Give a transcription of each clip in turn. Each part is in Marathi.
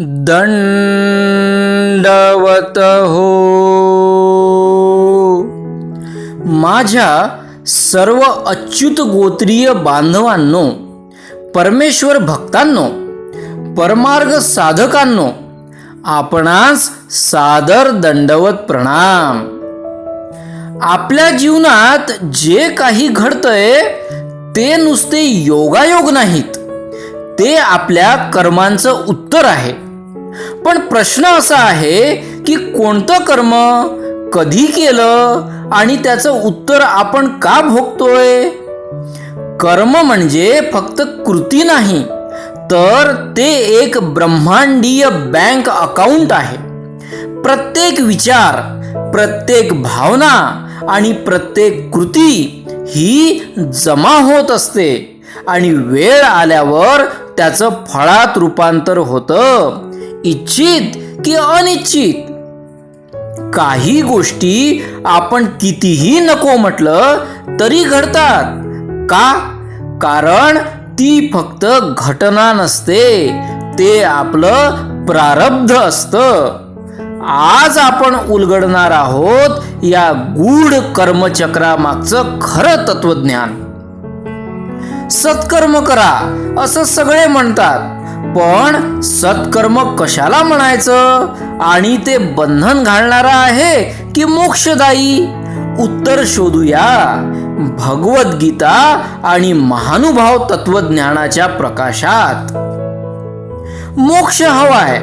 दंडवत हो माझ्या सर्व अच्युत गोत्रीय बांधवांनो परमेश्वर भक्तांनो परमार्ग साधकांनो आपणास सादर दंडवत प्रणाम. आपल्या जीवनात जे काही घडतंय ते नुसते योगायोग नाहीत. ते आपल्या कर्मांचं उत्तर आहे. पण प्रश्न असा आहे की कोणतं कर्म कधी केलं आणि त्याचं उत्तर आपण का भोगतोय? कर्म म्हणजे फक्त कृती नाही तर ते एक ब्रह्मांडीय बँक अकाउंट आहे. प्रत्येक विचार प्रत्येक भावना आणि प्रत्येक कृती ही जमा होत असते आणि वेळ आल्यावर त्याचं फळात रूपांतर होतं. इच्छित की अनिच्छित काही गोष्टी आपण कितीही नको म्हटलं तरी घडतात. का? कारण ती फक्त घटना नसते. ते आपलं प्रारब्ध असतं. आज आपण उलगडणार आहोत या गूढ कर्मचक्रामागचं खरं तत्वज्ञान. सत्कर्म करा असं सगळे म्हणतात. पण सत्कर्म कशाला म्हणायचं? आणि ते बंधन घालणारा आहे की मोक्षदायी? उत्तर शोधूया. भगवद्गीता आणि महानुभाव तत्वज्ञानाच्या प्रकाशात. मोक्ष हवाय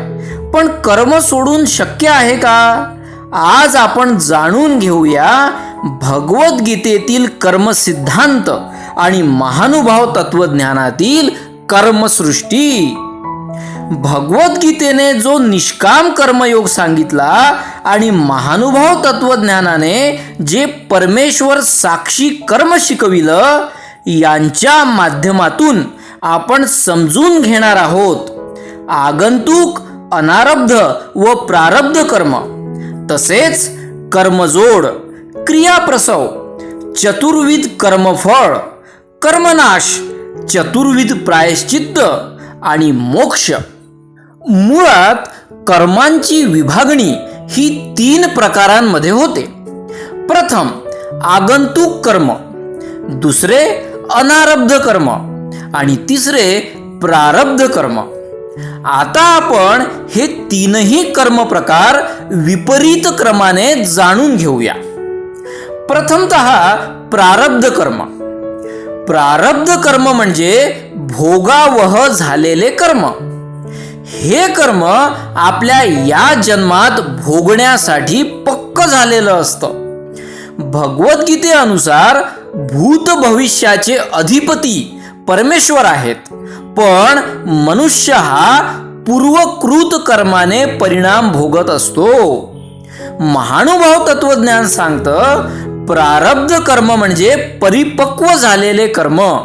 पण कर्म सोडून शक्य आहे का? आज आपण जाणून घेऊया भगवद्गीतेतील कर्मसिद्धांत आणि महानुभाव तत्वज्ञानातील कर्मसृष्टी. भगवद्गीतेने जो निष्काम कर्मयोग सांगितला आणि महानुभाव तत्वज्ञानाने जे परमेश्वर साक्षी कर्म शिकविलं यांच्या माध्यमातून आपण समजून घेणार आहोत. आगंतुक अनारब्ध व प्रारब्ध कर्म. तसेच कर्मजोड क्रियाप्रसव चतुर्विध कर्मफळ कर्मनाश चतुर्विध प्रायश्चित्त आणि मोक्ष. मुळात कर्मांची विभागणी ही तीन प्रकारांमध्ये होते. प्रथम आगंतुक कर्म. दुसरे अनारब्ध कर्म. आणि तिसरे प्रारब्ध कर्म. आता आपण हे तीनही कर्म प्रकार विपरीत क्रमाने जाणून घेऊया. प्रथमत प्रारब्ध कर्म. प्रारब्ध कर्म म्हणजे भोगावह झालेले कर्म. हे कर्म आपल्या या जन्मात भोगण्यासाठी पक्क झालेलं असतं. भगवद्गीतेनुसार भूत भविष्याचे अधिपती परमेश्वर आहेत. पण मनुष्य हा पूर्वकृत कर्माने परिणाम भोगत असतो. महानुभाव तत्वज्ञान सांगतं प्रारब्ध कर्म म्हणजे परिपक्व झालेले कर्म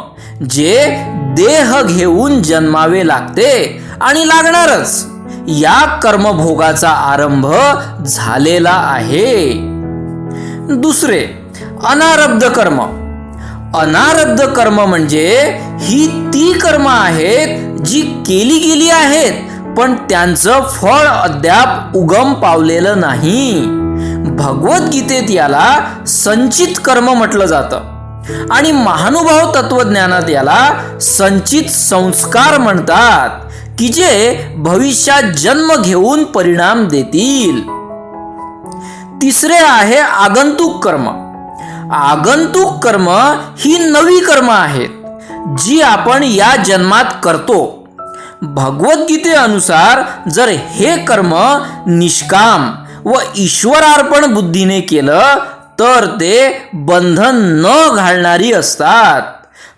जे देह घेऊन जन्मावे लागते आणि लागणारच. या कर्मभोगाचा आरंभ झालेला आहे. दुसरे अनारब्ध कर्म. अनारब्ध कर्म म्हणजे ही ती कर्म आहेत जी केली गेली आहेत पण त्यांचं फळ अद्याप उगम पावलेलं नाही. भगवद्गीतेत याला संचित कर्म म्हटलं जातं. आणि महानुभाव तत्वज्ञानात याला संचित संस्कार म्हणतात की जे भविष्यात जन्म घेऊन परिणाम देतील. तिसरे आहे आगंतुक कर्म. आगंतुक कर्म ही नवी कर्म आहेत जी आपण या जन्मात करतो. भगवद्गीतेनुसार जर हे कर्म निष्काम व ईश्वरार्पण बुद्धीने केलं तर ते बंधन न घालणारी असतात.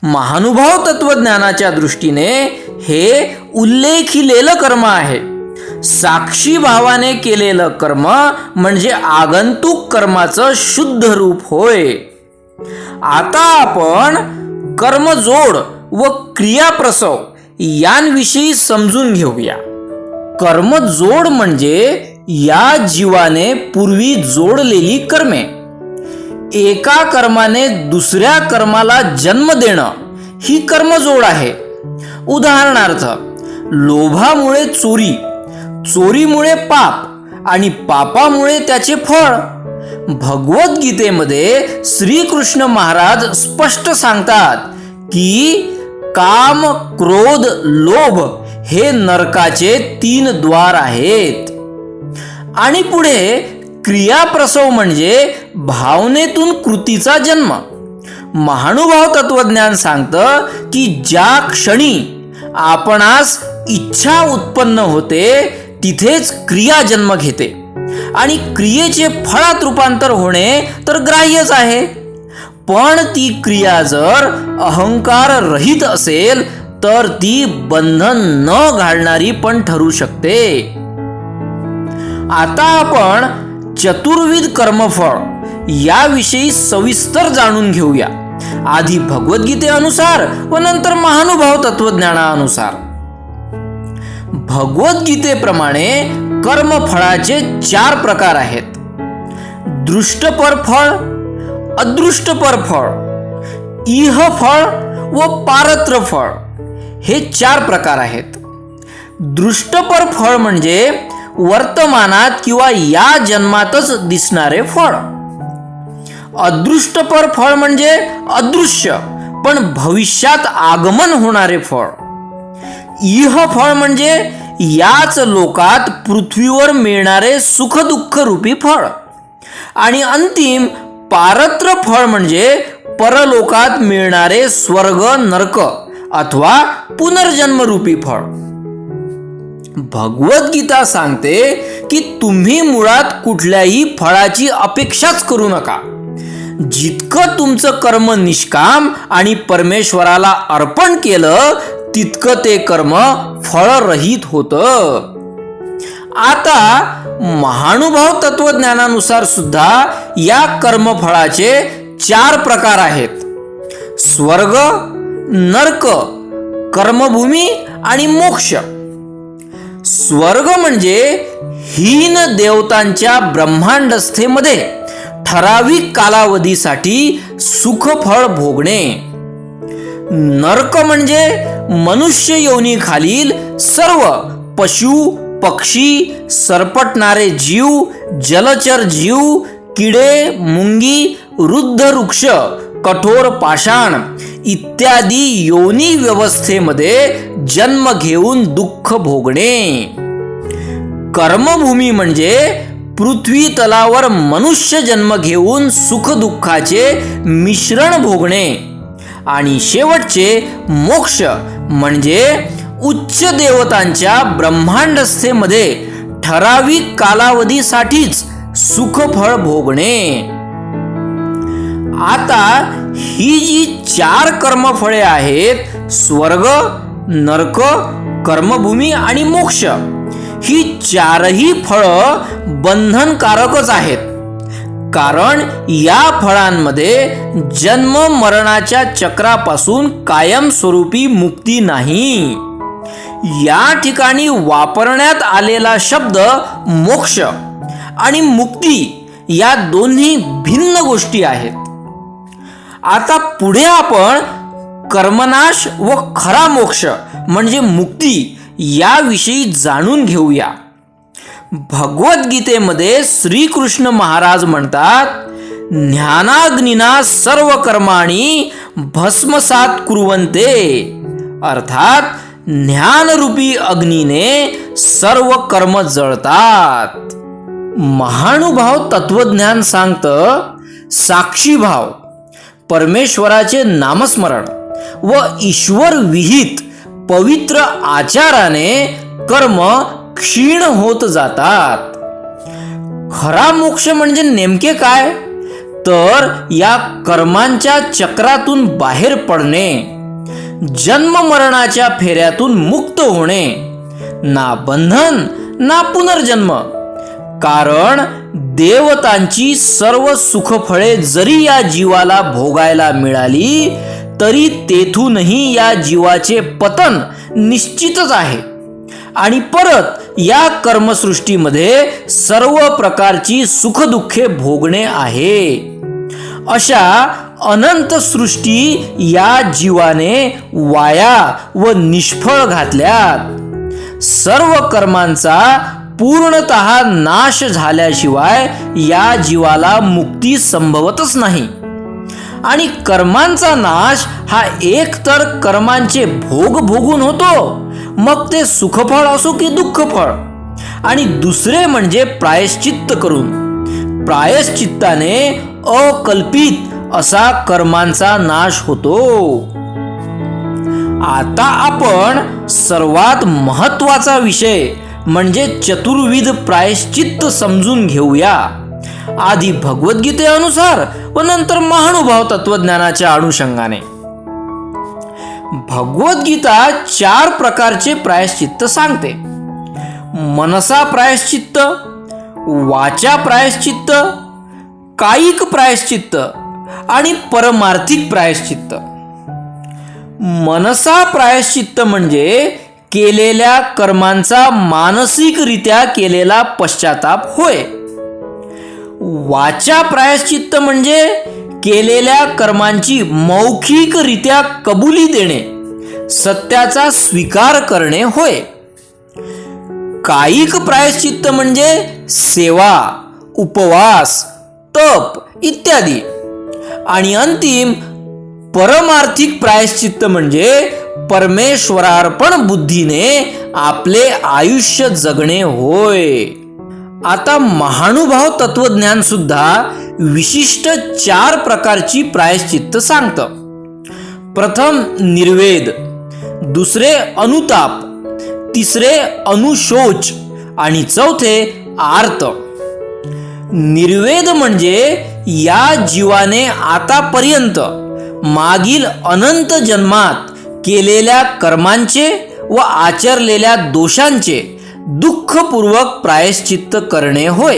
महानुभाव तत्वज्ञानाच्या दृष्टीने हे उल्लेखिलेलं कर्म आहे. साक्षी भावाने केलेलं कर्म म्हणजे आगंतुक कर्माचं शुद्ध रूप होय. आता आपण कर्मजोड व क्रियाप्रसव यांविषयी समजून घेऊया. कर्मजोड म्हणजे या जीवाने पूर्वी जोडलेली कर्मे. एका कर्माने दुसऱ्या कर्माला जन्म देणं ही कर्मजोड आहे. उदाहरणार्थ लोभामुळे चोरी चोरीमुळे पाप आणि पापामुळे त्याचे फळ. भगवद्गीतेमध्ये श्रीकृष्ण महाराज स्पष्ट सांगतात की काम क्रोध लोभ हे नरकाचे तीन द्वार आहेत. आणि पुढे क्रियाप्रसव म्हणजे भावनेतून कृतीचा जन्म. महानुभाव तत्वज्ञान सांगतं की ज्या क्षणी आपणास इच्छा उत्पन्न होते तिथेच क्रिया जन्म घेते. आणि क्रियेचे फळात रूपांतर होणे तर ग्राह्यच आहे. पण ती क्रिया जर अहंकार रहित असेल तर ती बंधन न घालणारी पण ठरू शकते. आता आपण चतुर्विध कर्मफळ याविषयी सविस्तर जाणून घेऊया. आधी भगवद्गीतेनुसार व नंतर महानुभाव तत्वज्ञानानुसार. भगवद्गीतेप्रमाणे कर्मफळाचे चार प्रकार आहेत. दृष्टपर फळ अदृष्टपर फळ इह फळ व पारत्र फळ हे चार प्रकार आहेत. दृष्टपर फळ म्हणजे वर्तमानात किंवा या जन्मातच दिसणारे फळ. अदृष्टपर फळ म्हणजे अदृश्य पण भविष्यात आगमन होणारे फळ. इह फळ म्हणजे याच लोकात पृथ्वीवर मिळणारे सुखदुःख रूपी फळ. आणि अंतिम पारत्र फळ म्हणजे परलोकात मिळणारे स्वर्ग नरक अथवा पुनर्जन्मरूपी फळ. भगवद्गीता सांगते की तुम्ही मुळात कुठल्याही फळाची अपेक्षाच करू नका. जितकं तुमचं कर्म निष्काम आणि परमेश्वराला अर्पण केलं तितकं ते कर्म फळरहित होतं. आता महानुभाव तत्वज्ञानानुसार सुद्धा या कर्मफळाचे चार प्रकार आहेत. स्वर्ग नर्क कर्मभूमी आणि मोक्ष. स्वर्ग म्हणजे हीन देवतांच्या ब्रह्मांडस्थेमध्ये ठराविक कालावधीसाठी सुखफळ भोगणे. नरक म्हणजे मनुष्य योनीखालील सर्व पशु पक्षी सरपटणारे जीव जलचर जीव किडे मुंगी वृद्ध वृक्ष कठोर पाषाण इत्यादी योनी व्यवस्थेमध्ये जन्म घेऊन दुःख भोगणे. कर्मभूमी म्हणजे पृथ्वी तलावर मनुष्य जन्म घेऊन सुखदुःखाचे मिश्रण भोगणे. आणि शेवटचे मोक्ष म्हणजे उच्च देवतांच्या ब्रह्मांडस्थेमध्ये ठराविक कालावधीसाठीच सुखफळ भोगणे. आता ही जी चार कर्मफळे आहेत स्वर्ग नरक कर्मभूमी आणि मोक्ष ही चारही फळं बंधनकारकच आहेत. कारण या फळांमध्ये जन्म मरणाच्या चक्रापासून कायमस्वरूपी मुक्ती नाही. या ठिकाणी वापरण्यात आलेला शब्द मोक्ष आणि मुक्ती या दोन्ही भिन्न गोष्टी आहेत. आता पुढे आपण कर्मनाश व खरा मोक्ष म्हणजे मुक्ती याविषयी जाणून घेऊया. भगवद्गीतेमध्ये श्रीकृष्ण महाराज म्हणतात ज्ञानाग्निना सर्व कर्माणी भस्मसात कुरवंते अर्थात ज्ञानरूपी अग्नीने सर्व कर्म जळतात. महानुभाव तत्वज्ञान सांगतं साक्षीभाव परमेश्वराचे नामस्मरण व ईश्वर विहित पवित्र आचाराने कर्म क्षीण होत जातात. खरा मोक्ष म्हणजे नेमके काय? तर या कर्मांच्या चक्रातून बाहेर पडणे जन्म मरणाच्या फेऱ्यातून मुक्त होणे ना बंधन ना पुनर्जन्म. कारण देवतांची सर्व सुखफळे जरी या जीवाला भोगायला मिळाली तरी तेथूनही या जीवाचे पतन निश्चितच आहे. आणि परत या कर्मसृष्टीमध्ये सर्व प्रकारची सुखदुःखे भोगणे आहे. अशा अनंत सृष्टी या जीवाने वाया व निष्फळ घातल्यात. सर्व कर्मांचा पूर्णत नाश झाल्याशिवाय या जीवाला मुक्ती संभवतच नाही. आणि कर्मांचा नाश हा एक तर कर्मांचे भोग भोगून होतो मग ते सुखफळ असो की दुःखफळ. आणि दुसरे म्हणजे प्रायश्चित्त करून. प्रायश्चित्ताने अकल्पित असा कर्मांचा नाश होतो. आता आपण सर्वात महत्त्वाचा विषय म्हणजे चतुर्विध प्रायश्चित्त समजून घेऊया. आधी भगवद्गीतेनुसार व नंतर महानुभाव तत्वज्ञानाच्या अनुषंगाने. भगवद्गीता चार प्रकारचे प्रायश्चित्त सांगते. मनसा प्रायश्चित्त वाचा प्रायश्चित्त कायिक प्रायश्चित्त आणि परमार्थिक प्रायश्चित्त. मनसा प्रायश्चित्त म्हणजे केलेल्या कर्मांचा मानसिकरित्या केलेला पश्चाताप होय. वाचा प्रायश्चित्त म्हणजे केलेल्या कर्मांची मौखिकरित्या कबुली देणे सत्याचा स्वीकार करणे होय. कायिक प्रायश्चित्त म्हणजे सेवा उपवास तप इत्यादी. आणि अंतिम परमार्थिक प्रायश्चित्त म्हणजे परमेश्वरार्पण बुद्धीने आपले आयुष्य जगणे होय. आता महानुभाव तत्वज्ञान सुद्धा विशिष्ट चार प्रकारची प्रायश्चित्त सांगतं. प्रथम निर्वेद दुसरे अनुताप तिसरे अनुशोच आणि चौथे आर्त. निर्वेद म्हणजे या जीवाने आतापर्यंत मागील अनंत जन्मात केलेल्या कर्मांचे व आचरलेल्या दोषांचे दुःखपूर्वक प्रायश्चित्त करणे होय.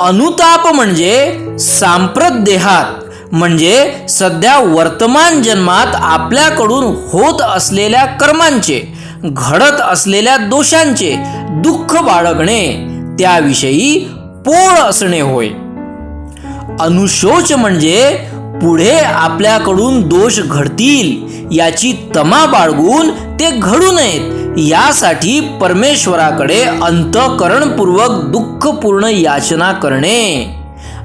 अनुताप म्हणजे सांप्रत देहात म्हणजे सध्या वर्तमान जन्मात आपल्याकडून होत असलेल्या कर्मांचे घडत असलेल्या दोषांचे दुःख बाळगणे त्याविषयी पोळ असणे होय. अनुशोच म्हणजे पुढे आपल्याकडून दोष घडतील याची तमा बाळगून ते घडू नयेत. यासाठी परमेश्वराकडे अंतकरणपूर्वक दुःखपूर्ण याचना करणे.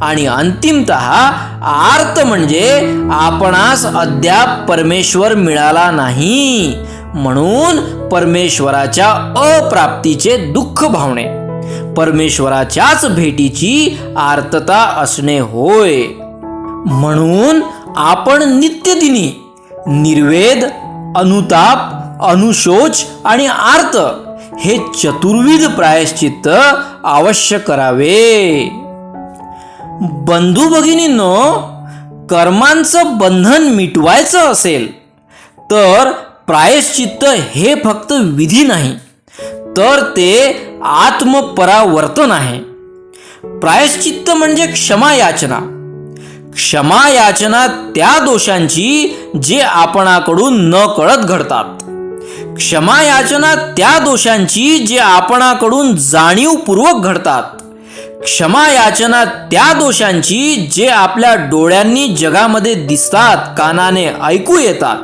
आणि अंतिमत आर्त म्हणजे आपणास अद्याप परमेश्वर मिळाला नाही. म्हणून परमेश्वराच्या अप्राप्तीचे दुःख भावणे. परमेश्वराच्याच भेटीची आर्तता असणे होय. म्हणून आपण नित्यदिनी निर्वेद अनुताप अनुशोच आणि आर्त हे चतुर्विध प्रायश्चित्त अवश्य करावे. बंधू भगिनींनो कर्मांचं बंधन मिटवायचं असेल तर प्रायश्चित्त हे फक्त विधी नाही तर ते आत्मपरावर्तन आहे. प्रायश्चित्त म्हणजे क्षमा याचना क्षमा याचना त्या दोषांची जे आपणाकडून न कळत घडतात. क्षमा याचना त्या दोषांची जे आपणाकडून जाणीवपूर्वक घडतात. क्षमा याचना त्या दोषांची जे आपल्या डोळ्यांनी जगामध्ये दिसतात कानाने ऐकू येतात.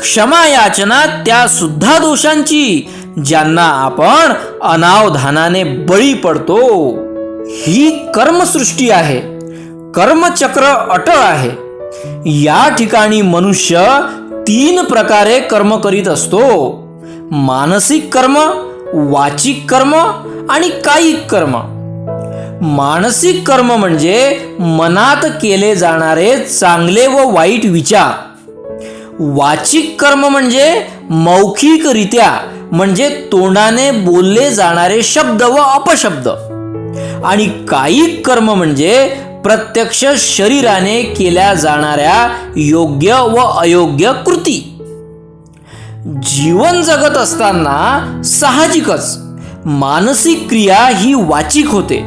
क्षमा याचना त्या सुद्धा दोषांची ज्यांना आपण अनावधानाने बळी पडतो. ही कर्मसृष्टी आहे. कर्मचक्र अटळ आहे. या ठिकाणी मनुष्य तीन प्रकारे कर्म करीत असतो. मानसिक कर्म वाचिक कर्म आणि कायिक कर्म. मानसिक कर्म म्हणजे मनात केले जाणारे चांगले व वाईट विचार. वाचिक कर्म म्हणजे मौखिकरित्या म्हणजे तोंडाने बोलले जाणारे शब्द व अपशब्द. आणि कायिक कर्म म्हणजे प्रत्यक्ष शरीराने केल्या जाणाऱ्या योग्य व अयोग्य कृती. जीवन जगत असताना साहजिकच मानसिक क्रिया ही वाचिक होते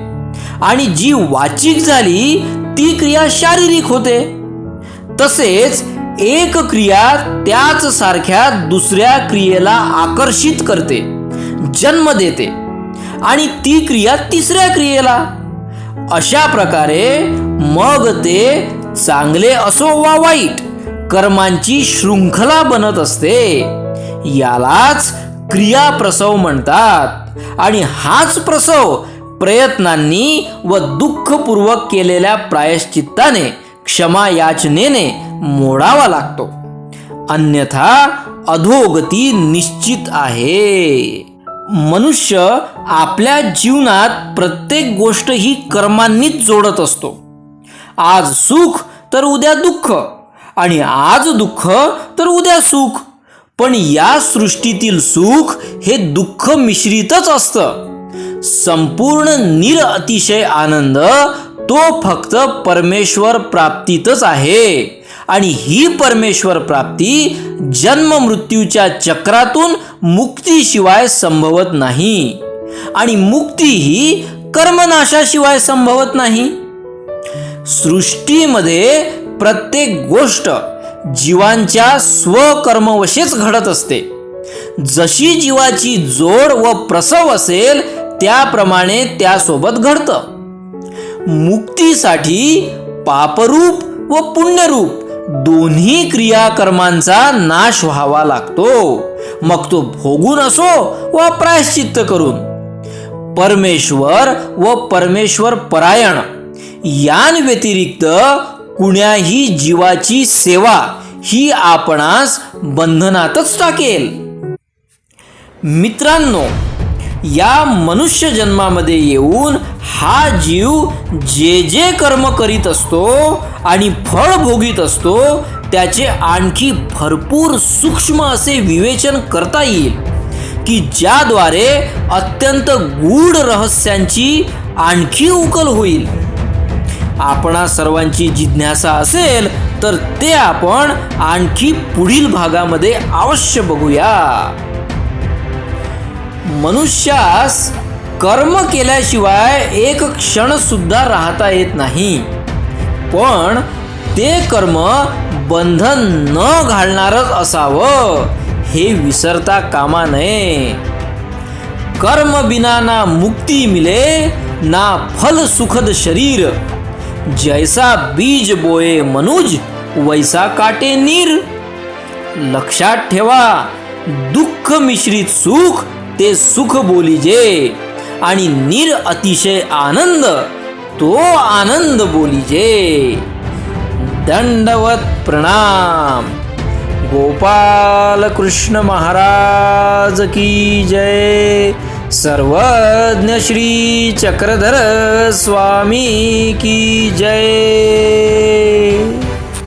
आणि जी वाचिक झाली ती क्रिया शारीरिक होते. तसेच एक क्रिया त्याच सारख्या दुसऱ्या क्रियेला आकर्षित करते जन्म देते आणि ती क्रिया तिसऱ्या क्रियेला अशा प्रकारे मग ते चांगले असो वा वाईट कर्मांची शृंखला बनत असते. यालाच क्रियाप्रसव म्हणतात. आणि हाच प्रसव प्रयत्नांनी व दुःखपूर्वक केलेल्या प्रायश्चित्ताने क्षमा याचनेने मोडावा लागतो. अन्यथा अधोगती निश्चित आहे. मनुष्य आपल्या जीवनात प्रत्येक गोष्ट ही कर्मांनीच जोडत असतो. आज सुख तर उद्या दुःख. आणि आज दुःख तर उद्या सुख. पण या सृष्टीतील सुख हे दुःख मिश्रितच असतं. संपूर्ण निर अतिशय आनंद तो फक्त परमेश्वर प्राप्तीतच आहे. आणि ही परमेश्वर प्राप्ती जन्म मृत्यूच्या चक्रातून मुक्तीशिवाय संभवत नाही. आणि मुक्ती ही कर्मनाशाशिवाय संभवत नाही. सृष्टीमध्ये प्रत्येक गोष्ट जीवांच्या स्वकर्मवशेच घडत असते. जशी जीवाची जोड व प्रसव असेल त्याप्रमाणे त्यासोबत घडतं. मुक्तीसाठी पापरूप व पुण्यरूप दोन्ही क्रियाकर्मांचा नाश व्हावा लागतो. मग तो भोगून असो व प्रायश्चित्त करून. परमेश्वर व परमेश्वर परायण यांव्यतिरिक्त कुण्याही जीवाची सेवा ही आपणास बंधनातच टाकेल. मित्रांनो या मनुष्य जन्मामध्ये येऊन हा जीव जे जे कर्म करीत असतो आणि फळ भोगीत असतो त्याचे आणखी भरपूर सूक्ष्म असे विवेचन करता येईल की ज्याद्वारे अत्यंत गूढ रहस्यांची आणखी उकल होईल. आपणा सर्वांची जिज्ञासा असेल तर ते आपण आणखी पुढील भागामध्ये अवश्य बघूया. मनुष्यास कर्म केल्याशिवाय एक क्षण सुद्धा राहता येत नाही. पण ते कर्म बंधन न घालणारच असावं हे विसरता कामा नये. कर्म बिना ना मुक्ती मिले ना फल सुखद शरीर. जैसा बीज बोये मनुज वैसा काटे नीर. लक्षात ठेवा दुःख मिश्रित सुख ते सुख बोलिजे आणि निर अतिशय आनंद तो आनंद बोलिजे. दंडवत प्रणाम. गोपाल कृष्ण महाराज की जय. सर्वज्ञ श्री चक्रधर स्वामी की जय.